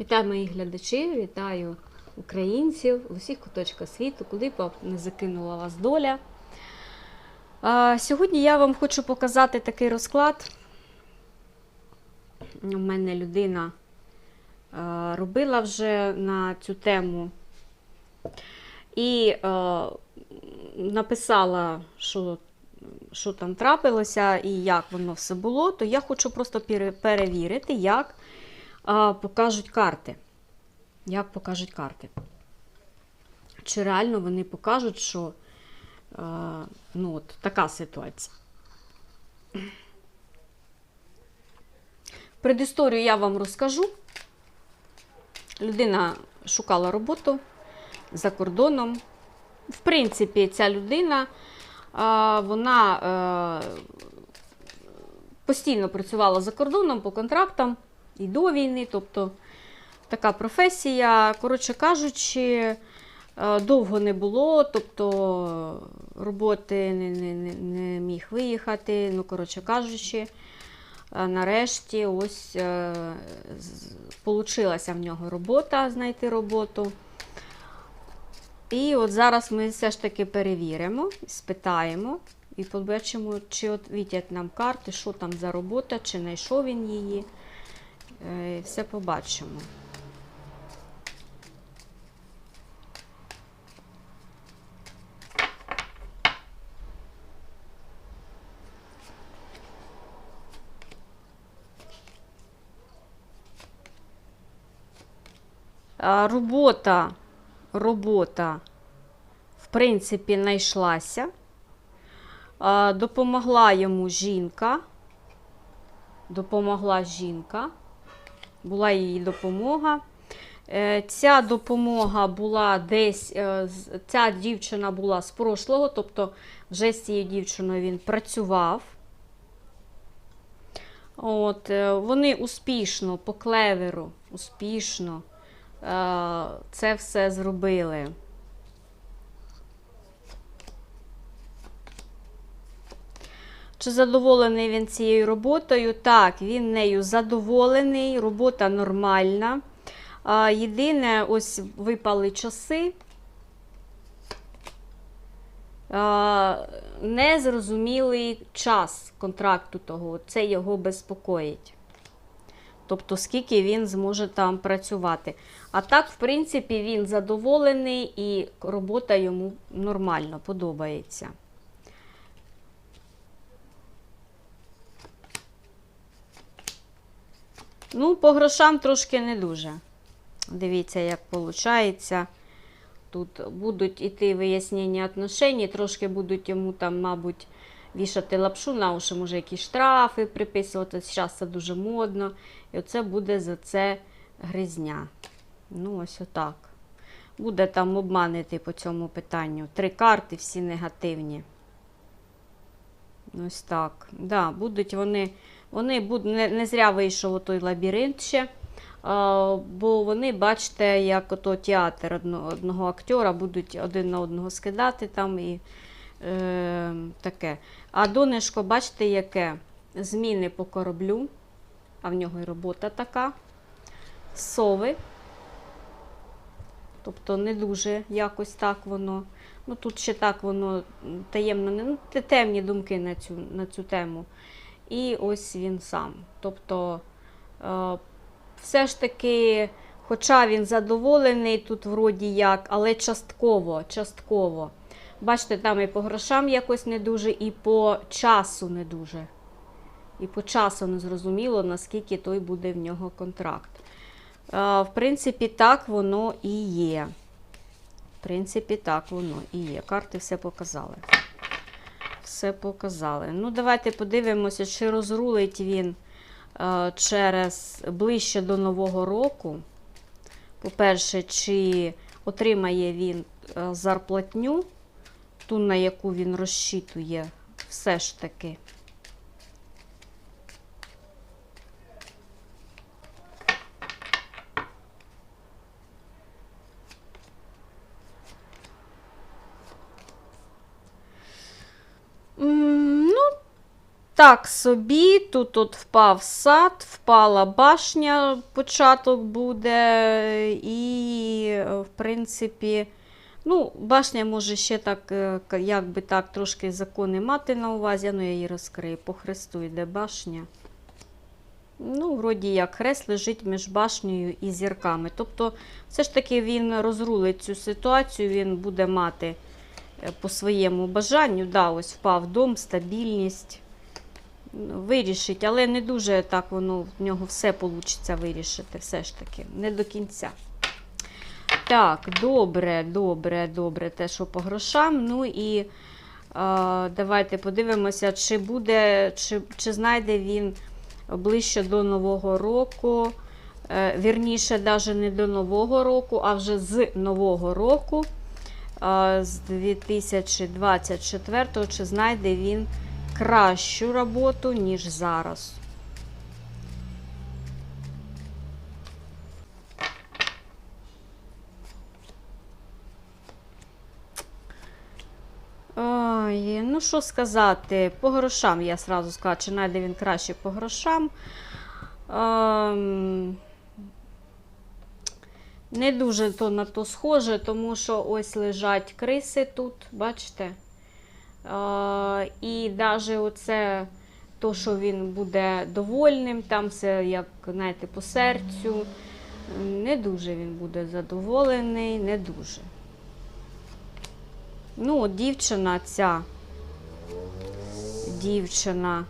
Вітаю моїх глядачів, вітаю українців в усіх куточках світу, куди б не закинула вас доля. Сьогодні я вам хочу показати такий розклад. У мене людина робила вже на цю тему і написала, що, що там трапилося і як воно все було, то я хочу просто перевірити, як покажуть карти. Як покажуть карти. Чи реально вони покажуть, що а, ну, от, така ситуація. Предісторію я вам розкажу. Людина шукала роботу за кордоном. В принципі, ця людина а, вона е, постійно працювала за кордоном по контрактам і до війни. Тобто така професія, коротше кажучи, е, довго не було, тобто роботи не, не, не, не міг виїхати. Ну, коротше кажучи, е, нарешті ось е, получилася в нього робота, знайти роботу. І от зараз ми все ж таки перевіримо, спитаємо і побачимо, чи от відять нам карти, що там за робота, чи знайшов він її. Е, Все побачимо. Робота, робота, в принципі, знайшлася. Допомогла йому жінка. Допомогла жінка. Була її допомога. Е, Ця допомога була десь, е, ця дівчина була з прошлого, тобто вже з цією дівчиною він працював. От, е, вони успішно, по клеверу, успішно це все зробили. Чи задоволений він цією роботою? Так, він нею задоволений, робота нормальна. Єдине, ось випали часи. Незрозумілий час контракту того. Це його безпокоїть. Тобто, скільки він зможе там працювати. А так, в принципі, він задоволений і робота йому нормально подобається. Ну, по грошам трошки не дуже. Дивіться, як виходить. Тут будуть іти вияснення отношень, трошки будуть йому там, мабуть, вішати лапшу на уші, може, якісь штрафи приписувати. Зараз це дуже модно. І оце буде за це гризня. Ну, ось отак. Буде там обманити по цьому питанню. Три карти, всі негативні. Ось так. Да, будуть вони, вони будуть, не, не зря вийшов той лабіринт ще. А, бо вони, бачите, як ото театр одно, одного актера будуть один на одного скидати там і е, таке. А донечко, бачите, яке? Зміни по кораблю, а в нього і робота така. Сови. Тобто не дуже якось так воно. Ну тут ще так воно таємно, ну, темні думки на цю, на цю тему. І ось він сам. Тобто, е, все ж таки, хоча він задоволений тут вроді як, але частково, частково. Бачите, там і по грошам якось не дуже, і по часу не дуже. І по часу не зрозуміло, наскільки той буде в нього контракт. Е, В принципі, так воно і є. В принципі, так воно і є. Карти все показали. Все показали. Ну, давайте подивимося, чи розрулить він е, через ближче до Нового року. По-перше, чи отримає він е, зарплатню, ту, на яку він розчитує, все ж таки. М, Ну, так собі. Тут от впав сад, впала башня, початок буде. І, в принципі, ну, башня може ще так, е, як би так, трошки закони мати на увазі. Ну, я її розкрию. По хресту йде башня. Ну, вроді як хрест лежить між башнею і зірками. Тобто, все ж таки він розрулить цю ситуацію, він буде мати е, по своєму бажанню. Да, ось впав дом, стабільність. Вирішить, але не дуже так воно в нього все вийде вирішити, все ж таки, не до кінця. Так, добре, добре, добре, те, що по грошам. Ну і е, давайте подивимося, чи буде, чи, чи знайде він ближче до Нового року. Е, вірніше, навіть не до Нового року, а вже з Нового року, е, з 2024 чи знайде він кращу роботу, ніж зараз. Ой, ну що сказати, по грошам я сразу скажу, чи знайде він краще по грошам. Ем, не дуже то на то схоже, тому що ось лежать криси тут, бачите? І навіть оце, то, що він буде довольним, там все, як знаєте, по серцю. Не дуже він буде задоволений, не дуже. Ну, от дівчина ця дівчина.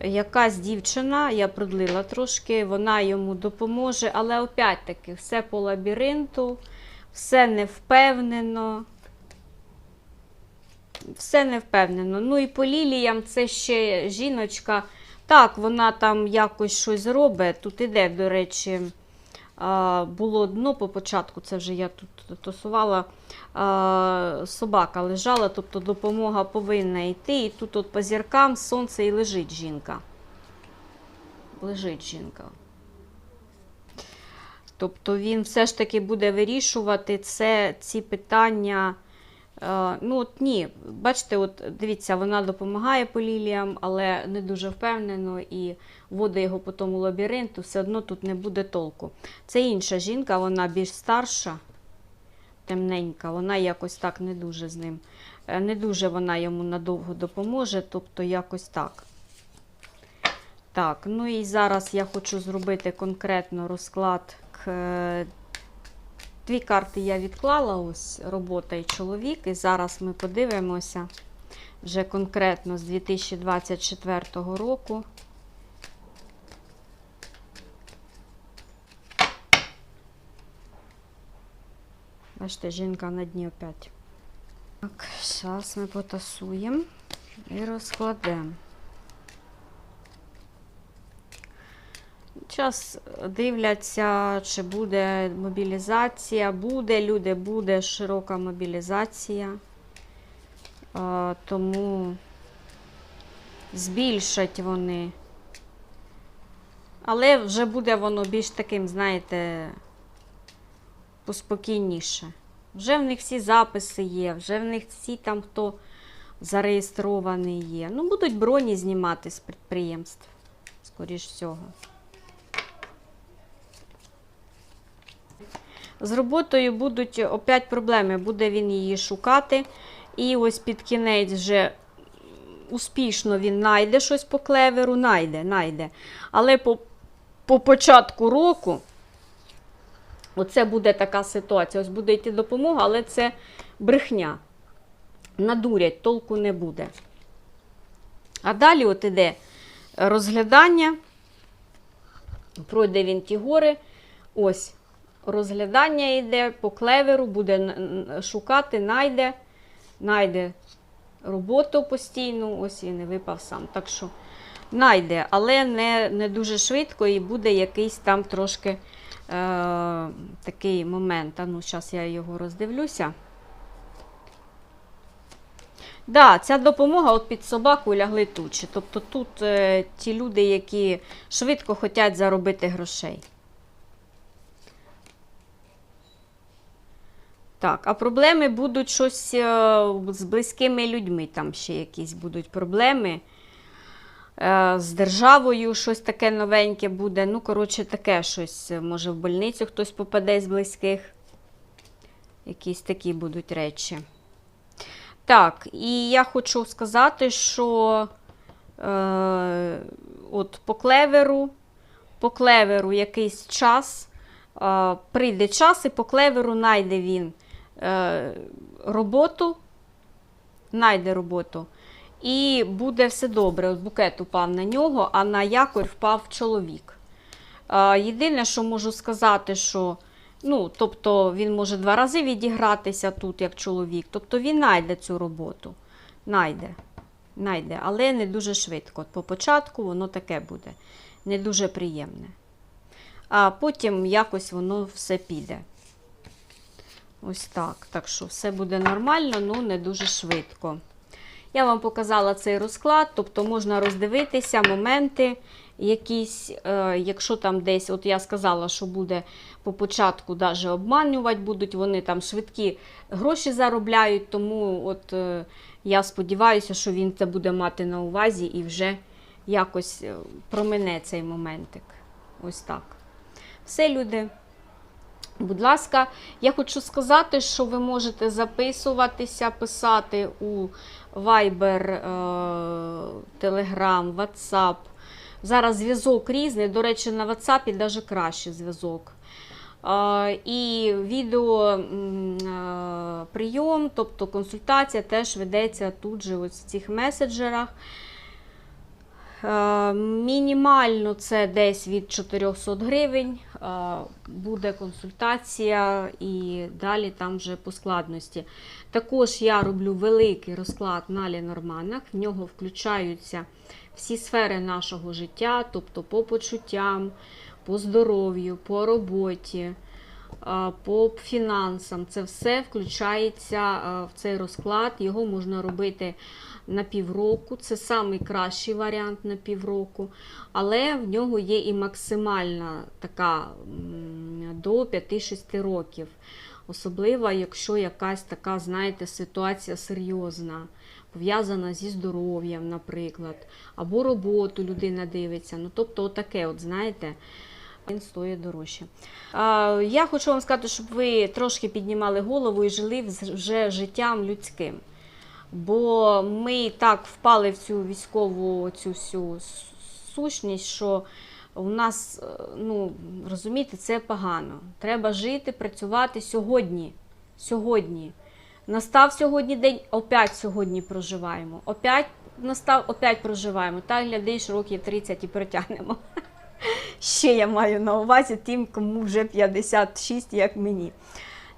Якась дівчина, я продлила трошки, вона йому допоможе, але опять-таки все по лабіринту, все не впевнено. Все не впевнено. Ну і по ліліям це ще жіночка. Так, вона там якось щось робить. Тут іде, до речі, було дно по початку, це вже я тут тусувала. Собака лежала, тобто допомога повинна йти. І тут от по зіркам сонце і лежить жінка. Лежить жінка. Тобто він все ж таки буде вирішувати це, ці питання. Е, Ну, от ні, бачите, от дивіться, вона допомагає по ліліям, але не дуже впевнено і вводить його по тому лабіринту, все одно тут не буде толку. Це інша жінка, вона більш старша, темненька, вона якось так не дуже з ним. е, Не дуже вона йому надовго допоможе, тобто якось так. Так, ну і зараз я хочу зробити конкретно розклад к Дві карти я відклала, ось робота і чоловік. І зараз ми подивимося вже конкретно з 2024 року. Бачите, жінка на дні опять. Так, зараз ми потасуємо і розкладемо. Зараз дивляться, чи буде мобілізація. Буде, люди, буде широка мобілізація. Тому збільшать вони. Але вже буде воно більш таким, знаєте, поспокійніше. Вже в них всі записи є, вже в них всі там, хто зареєстрований є. Ну, будуть броні знімати з підприємств, скоріш всього. З роботою будуть опять проблеми. Буде він її шукати. І ось під кінець вже успішно він знайде щось по клеверу, знайде, знайде. Але по, по початку року оце буде така ситуація. Ось буде йти допомога, але це брехня. Надурять, толку не буде. А далі от іде розглядання. Пройде він ті гори. Ось розглядання йде по клеверу, буде шукати, найде, найде роботу постійну, ось і випав сам. Так що найде, але не, не дуже швидко і буде якийсь там трошки е, такий момент. А ну, зараз я його роздивлюся. Да, ця допомога от під собаку лягли тучі. Тобто тут е, ті люди, які швидко хочуть заробити грошей. Так, а проблеми будуть щось е, з близькими людьми. Там ще якісь будуть проблеми. е, з державою щось таке новеньке буде. Ну, коротше, таке щось. Може, в больницю хтось попаде з близьких. Якісь такі будуть речі. Так, і я хочу сказати, що е, от по клеверу, по клеверу якийсь час, е, прийде час, і по клеверу знайде він е, роботу, знайде роботу. І буде все добре. От букет упав на нього, а на якорь впав чоловік. Е, єдине, що можу сказати, що ну, тобто він може два рази відігратися тут як чоловік. Тобто він знайде цю роботу. Найде. Найде, але не дуже швидко. По початку воно таке буде. Не дуже приємне. А потім якось воно все піде. Ось так. Так що все буде нормально, ну не дуже швидко. Я вам показала цей розклад, тобто можна роздивитися моменти якісь, е, якщо там десь, от я сказала, що буде по початку даже обманювати будуть, вони там швидкі гроші заробляють, тому от е, я сподіваюся, що він це буде мати на увазі і вже якось е, промине цей моментик. Ось так. Все, люди. Будь ласка, я хочу сказати, що ви можете записуватися, писати у Viber, е, Telegram, WhatsApp. Зараз зв'язок різний. До речі, на WhatsApp навіть кращий зв'язок. Е, І відео м, е, тобто консультація теж ведеться тут же ось в цих меседжерах. Е, Мінімально це десь від 400 гривень. е, Буде консультація і далі там вже по складності. Також я роблю великий розклад на Ленорманах. В нього включаються всі сфери нашого життя, тобто по почуттям, по здоров'ю, по роботі, по фінансам. Це все включається в цей розклад. Його можна робити на півроку. Це найкращий варіант на півроку, але в нього є і максимальна така до 5-6 років. Особливо, якщо якась така, знаєте, ситуація серйозна, пов'язана зі здоров'ям, наприклад, або роботу людина дивиться. Ну, тобто, отаке, от, знаєте, він стоїть дорожче. Я хочу вам сказати, щоб ви трошки піднімали голову і жили вже життям людським. Бо ми так впали в цю військову цю всю сущність, що у нас, е, ну, розумієте, це погано. Треба жити, працювати сьогодні. Сьогодні. Настав сьогодні день, опять сьогодні проживаємо. Опять настав, опять проживаємо. Так, глядиш, років 30 і притягнемо. Ще я маю на увазі тим, кому вже 56, як мені.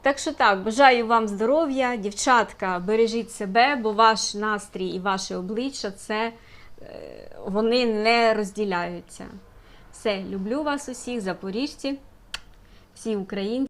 Так що так, бажаю вам здоров'я, дівчатка, бережіть себе, бо ваш настрій і ваше обличчя це е, вони не розділяються. Все, люблю вас усіх, запоріжці, всі українці.